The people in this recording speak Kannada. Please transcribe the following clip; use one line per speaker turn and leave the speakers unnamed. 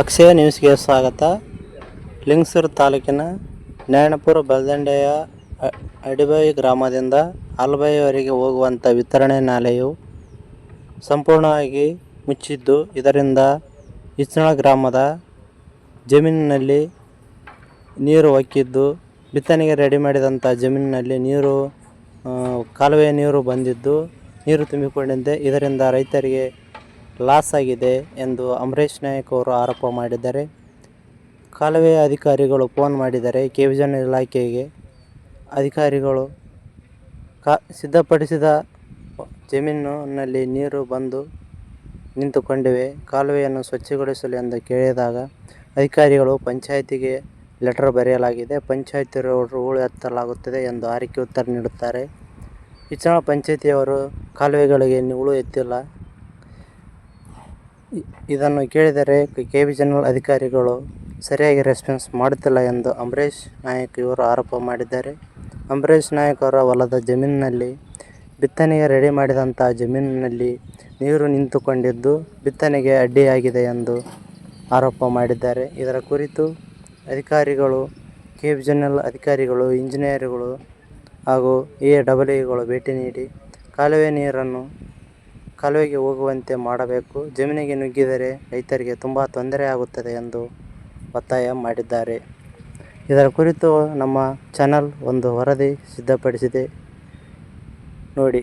ಅಕ್ಷಯ ನ್ಯೂಸ್ಗೆ ಸ್ವಾಗತ. ಲಿಂಗಸೂರು ತಾಲೂಕಿನ ನಾರಾಯಣಪುರ ಬಲದಂಡೆಯ ಅಡಿಬಾಯಿ ಗ್ರಾಮದಿಂದ ಅಲ್ಬಾಯಿವರೆಗೆ ಹೋಗುವಂಥ ವಿತರಣೆ ನಾಲೆಯು ಸಂಪೂರ್ಣವಾಗಿ ಮುಚ್ಚಿದ್ದು, ಇದರಿಂದ ಇಚ್ಚಳ ಗ್ರಾಮದ ಜಮೀನಿನಲ್ಲಿ ನೀರು ಹೊಕ್ಕಿದ್ದು ಬಿತ್ತನೆಗೆ ರೆಡಿ ಮಾಡಿದಂಥ ಜಮೀನಿನಲ್ಲಿ ನೀರು ಕಾಲುವೆಯ ನೀರು ಬಂದಿದ್ದು, ನೀರು ತುಂಬಿಕೊಂಡಿದೆ ಇದರಿಂದ ರೈತರಿಗೆ ಲಾಸ್ ಆಗಿದೆ ಎಂದು ಅಮರೇಶ್ ನಾಯಕ್ ಅವರು ಆರೋಪ ಮಾಡಿದ್ದಾರೆ. ಕಾಲುವೆಯ ಅಧಿಕಾರಿಗಳು ಫೋನ್ ಮಾಡಿದ್ದಾರೆ ಕೆ ವಿಜನ್ ಇಲಾಖೆಗೆ ಅಧಿಕಾರಿಗಳು ಕಾ, ಸಿದ್ಧಪಡಿಸಿದ ಜಮೀನಿನಲ್ಲಿ ನೀರು ಬಂದು ನಿಂತುಕೊಂಡಿವೆ, ಕಾಲುವೆಯನ್ನು ಸ್ವಚ್ಛಗೊಳಿಸಲು ಎಂದು ಕೇಳಿದಾಗ ಅಧಿಕಾರಿಗಳು ಪಂಚಾಯಿತಿಗೆ ಲೆಟರ್ ಬರೆಯಲಾಗಿದೆ. ಪಂಚಾಯತಿಯವರು ಹೂಳು ಎತ್ತಲಾಗುತ್ತದೆ ಎಂದು ಆರಿಕೆ ಉತ್ತರ ನೀಡುತ್ತಾರೆ. ಇಚ್ಚಳ ಪಂಚಾಯತಿಯವರು ಕಾಲುವೆಗಳಿಗೆ ಹುಳು ಎತ್ತಿಲ್ಲ. ಇದನ್ನು ಕೇಳಿದರೆ ಕೆ ಬಿ ಜನರಲ್ ಅಧಿಕಾರಿಗಳು ಸರಿಯಾಗಿ ರೆಸ್ಪಾನ್ಸ್ ಮಾಡುತ್ತಿಲ್ಲ ಎಂದು ಅಂಬರೀಷ್ ನಾಯಕ್ ಇವರು ಆರೋಪ ಮಾಡಿದ್ದಾರೆ. ಅಂಬರೀಷ್ ನಾಯಕ್ ಅವರ ಹೊಲದ ಜಮೀನಿನಲ್ಲಿ ಬಿತ್ತನೆಗೆ ರೆಡಿ ಮಾಡಿದಂಥ ಜಮೀನಿನಲ್ಲಿ ನೀರು ನಿಂತುಕೊಂಡಿದ್ದು ಬಿತ್ತನೆಗೆ ಅಡ್ಡಿಯಾಗಿದೆ ಎಂದು ಆರೋಪ ಮಾಡಿದ್ದಾರೆ. ಇದರ ಕುರಿತು ಅಧಿಕಾರಿಗಳು ಕೆ ಬಿ ಜನರಲ್ ಅಧಿಕಾರಿಗಳು, ಇಂಜಿನಿಯರ್ಗಳು ಹಾಗೂ ಎ ಡಬಲ್ ಇಗಳು ಭೇಟಿ ನೀಡಿ ಕಾಲುವೆ ನೀರನ್ನು ಕಾಲುವೆಗೆ ಹೋಗುವಂತೆ ಮಾಡಬೇಕು. ಜಮೀನಿಗೆ ನುಗ್ಗಿದರೆ ರೈತರಿಗೆ ತುಂಬ ತೊಂದರೆ ಆಗುತ್ತದೆ ಎಂದು ಒತ್ತಾಯ ಮಾಡಿದ್ದಾರೆ. ಇದರ ಕುರಿತು ನಮ್ಮ ಚಾನಲ್ ಒಂದು ವರದಿ ಸಿದ್ಧಪಡಿಸಿದೆ. ನೋಡಿ.